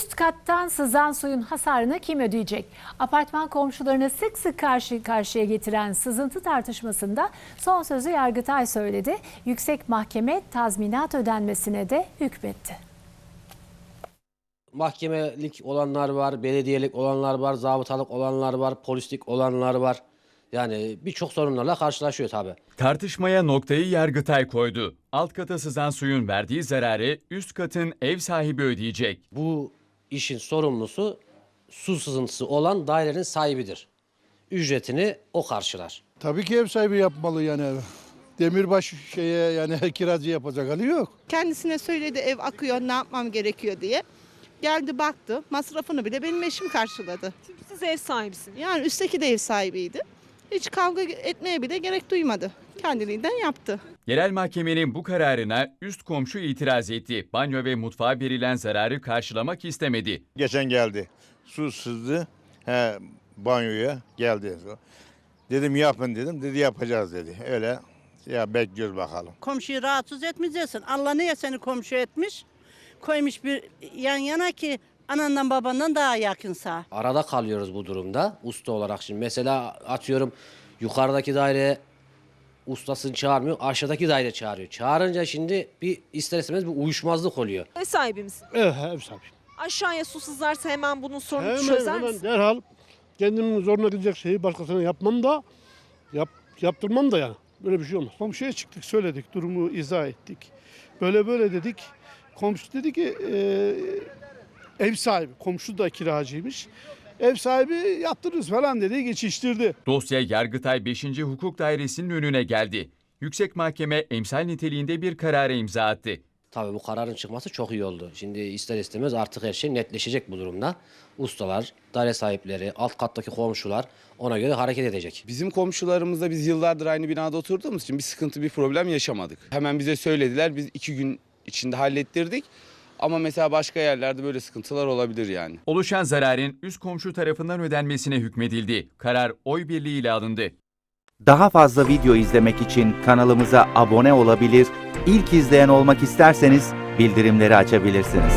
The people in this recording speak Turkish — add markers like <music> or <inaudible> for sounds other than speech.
Üst kattan sızan suyun hasarını kim ödeyecek? Apartman komşularını sık sık karşı karşıya getiren sızıntı tartışmasında son sözü Yargıtay söyledi. Yüksek Mahkeme tazminat ödenmesine de hükmetti. mahkemelik olanlar var, belediyelik olanlar var, zabıtalık olanlar var, polislik olanlar var. Yani birçok sorunlarla karşılaşıyor tabii. Tartışmaya noktayı Yargıtay koydu. Alt kata sızan suyun verdiği zararı üst katın ev sahibi ödeyecek. Bu işin sorumlusu su sızıntısı olan dairenin sahibidir. Ücretini o karşılar. Tabii ki ev sahibi yapmalı yani ev. Demirbaş şeye yani <laughs> kiracı yapacak hali yok. Kendisine söyledi ev akıyor ne yapmam gerekiyor diye. Geldi baktı masrafını bile benim eşim karşıladı. Çünkü siz ev sahibisiniz. Yani üstteki de ev sahibiydi. Hiç kavga etmeye bile gerek duymadı. Kendiliğinden yaptı. Yerel mahkemenin bu kararına üst komşu itiraz etti. Banyo ve mutfağa verilen zararı karşılamak istemedi. Geçen geldi. Su sızdı. He, banyoya geldi. Dedim yapın dedim. Dedi yapacağız dedi. Öyle ya bekliyoruz bakalım. komşuyu rahatsız etmeyeceksin. Allah niye seni komşu etmiş? Koymuş bir yan yana ki anandan babandan daha yakınsa. Arada kalıyoruz bu durumda usta olarak. Şimdi mesela atıyorum yukarıdaki daire ustasını çağırmıyor, aşağıdaki daire çağırıyor. Çağırınca şimdi bir ister istemez bir uyuşmazlık oluyor. Ev sahibi misin? Evet, ev sahibi. Aşağıya su sızarsa hemen bunun sorununu Hemen, çözer hemen misin? derhal kendimin zoruna gidecek şeyi başkasına yapmam da yap, yaptırmam da yani. Böyle bir şey olmaz. Komşuya çıktık söyledik durumu izah ettik. Böyle böyle dedik. Komşu dedi ki e, ev sahibi komşu da kiracıymış. Ev sahibi yaptırırız falan dedi geçiştirdi. Dosya Yargıtay 5. Hukuk Dairesi'nin önüne geldi. Yüksek Mahkeme emsal niteliğinde bir karara imza attı. Tabii bu kararın çıkması çok iyi oldu. Şimdi ister istemez artık her şey netleşecek bu durumda. Ustalar, daire sahipleri, alt kattaki komşular ona göre hareket edecek. Bizim komşularımızla biz yıllardır aynı binada oturduğumuz için bir sıkıntı, bir problem yaşamadık. Hemen bize söylediler, biz iki gün içinde hallettirdik. Ama mesela başka yerlerde böyle sıkıntılar olabilir yani. Oluşan zararın üst komşu tarafından ödenmesine hükmedildi. Karar oy birliğiyle alındı. Daha fazla video izlemek için kanalımıza abone olabilir, ilk izleyen olmak isterseniz bildirimleri açabilirsiniz.